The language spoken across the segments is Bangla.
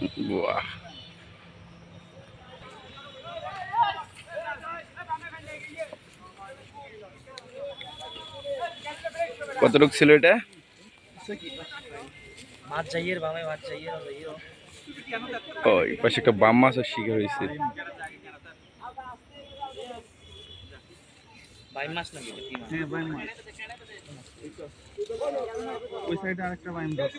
বাহ কতটুক ছিল এটা? মাছ যাইয়ের বামে মাছ যাইয়ের যাইয়ের ও এই পাশে একটা বাম মাছের শিকার হয়েছে। মাছ মাছ? হ্যাঁ মাছ। ওই সাইডে আরেকটা বাইম ধরছে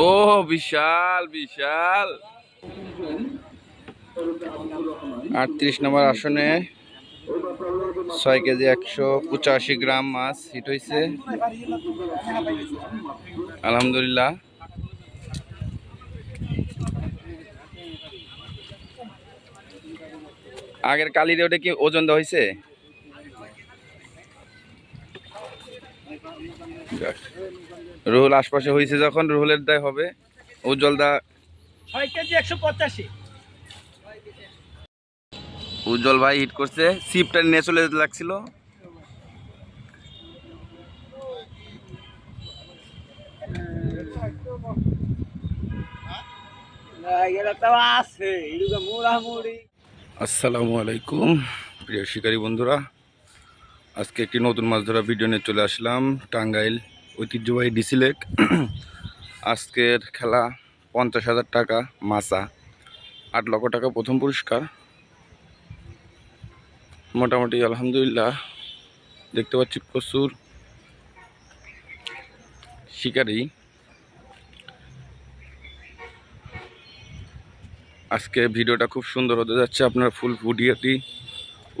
ও, বিশাল বিশাল। আটত্রিশ নম্বর আসনে ছয় কেজি একশো পঁচাশি গ্রাম মাছ হিট হয়েছে আলহামদুলিল্লাহ। আগের কালির ওটা কি ওজন দেওয়া হয়েছে রুহুল আশপাশে হয়েছে যখন রুহুলের দায় হবে। উজ্জ্বল দা ছয় কেজি একশো পঁচাশি। উজ্জ্বল ভাই হিট করছে। সিপটা নিয়ে চলে যেতে লাগছিল। আসসালামু আলাইকুম প্রিয় শিকারী বন্ধুরা। আজকে একটি নতুন মাছ ধরা ভিডিও নিয়ে চলে আসলাম টাঙ্গাইল ঐতিহ্যবাহী ডিসি লেক। আজকের খেলা পঞ্চাশ হাজার টাকা, মাসা। আট লক্ষ টাকা প্রথম পুরস্কার। মোটামুটি আলহামদুলিল্লাহ, দেখতে পাচ্ছি প্রচুর শিকারী। আজকে ভিডিওটা খুব সুন্দর হতে যাচ্ছে, আপনারা ফুল ভিডিওটি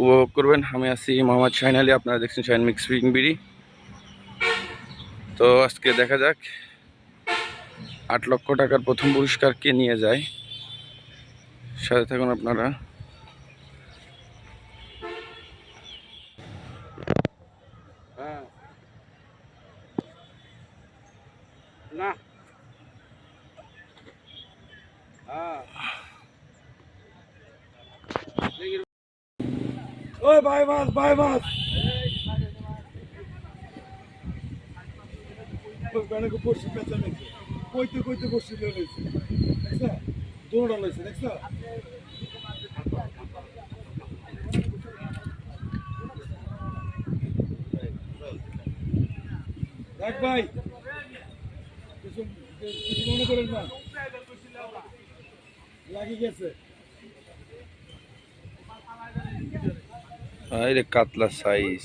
উপভোগ করবেন। আমি আছি মোহাম্মদ শাহিন আলী, আপনারা দেখছেন শাহিন মিক্স বিড়ি। তো আজকে দেখা যাক আট লক্ষ টাকার প্রথম পুরস্কার কে নিয়ে যায়। সাথে থাকুন আপনারা। না। ওই ভাই মাছ ভাই মাছ ব্যানাকে বসি পেঁচা নিয়েছে। কইতে কইতে বসি নিয়েছে। দেখছা? দৌড়া লইছে, দেখছা? দেখ ভাই, কিছু কিছু মনে করেন না। লাগি গেছে। আরে কাতলা সাইজ।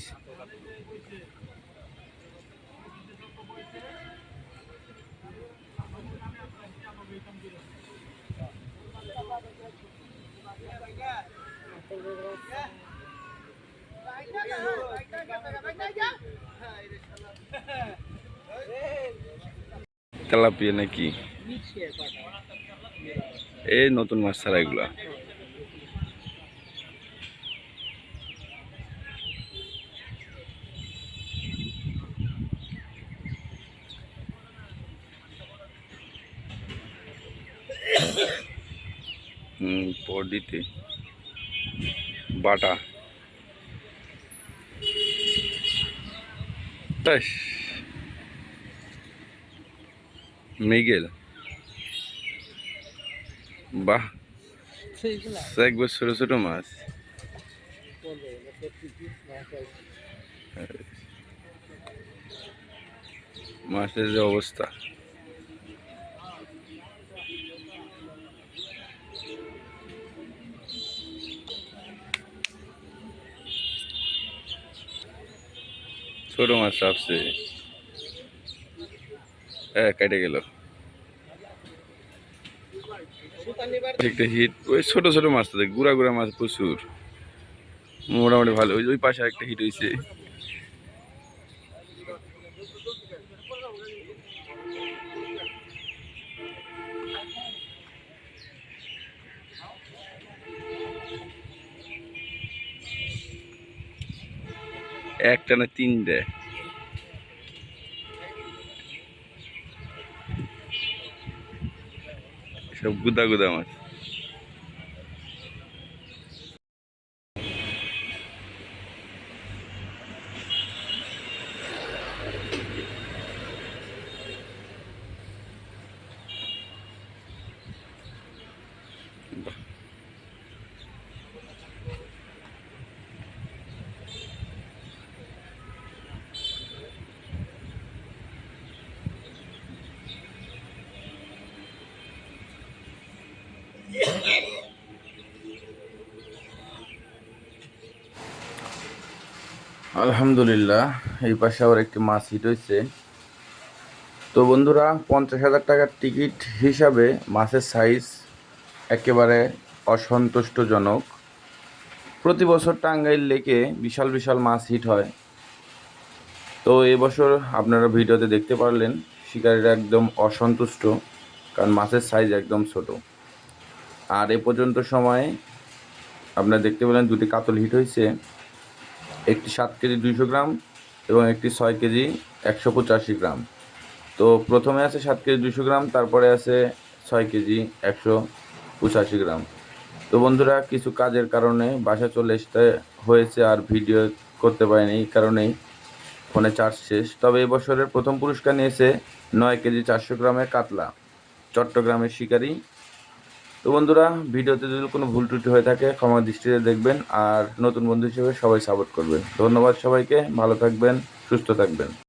তেলাপিয়া নাকি? এই নতুন মাছ ছাড়া এগুলা। হুম বাটা। ব্যাস মিগেল। বাহ একবার ছোট ছোট মাছ। মাছের যে অবস্থা। ছোট মাছ চাপছে হ্যাঁ কেটে গেল। একটা হিট ওই ছোটো ছোটো মাছ থাকে গুড়া গুড়া মাছ প্রচুর। মোটামুটি ভালো, ওই ওই পাশে একটা হিট হয়েছে একটা না তিনটা? সব গুদা গুদা মাছ। আলহামদুলিল্লাহ, এই পাশে আবার একটি মাছ হিট হয়েছে। তো বন্ধুরা, পঞ্চাশ হাজার টাকার টিকিট হিসাবে মাছের সাইজ একেবারে অসন্তুষ্টজনক। প্রতি বছর টাঙ্গাইল লেকে বিশাল বিশাল মাছ হিট হয়। তো এবছর আপনারা ভিডিওতে দেখতে পারলেন, শিকারীরা একদম অসন্তুষ্ট, কারণ মাছের সাইজ একদম ছোট। আর এ পর্যন্ত সময়ে আপনারা দেখতে পেলেন দুটি কাতল হিট হয়েছে। একটি সাত কেজি দুইশো গ্রাম এবং একটি ছয় কেজি একশো পঁচাশি গ্রাম। তো প্রথমে আছে সাত কেজি দুশো গ্রাম, তারপরে আছে ছয় কেজি একশো পঁচাশি গ্রাম। তো বন্ধুরা, কিছু কাজের কারণে বাসা চলে আসতে হয়েছে আর ভিডিও করতে পারিনি এই কারণেই ফোনে চার্জ শেষ। তবে এবছরের প্রথম পুরস্কার নিয়েছে নয় কেজি চারশো গ্রামের কাতলা, চট্টগ্রামের শিকারি তো বন্ধুরা, ভিডিওতে যদি কোনো ভুল ত্রুটি হয়ে থাকে, ক্ষমা দৃষ্টিতে দেখবেন আর নতুন বন্ধু হিসেবে সবাই সাপোর্ট করবেন। ধন্যবাদ সবাইকে, ভালো থাকবেন, সুস্থ থাকবেন।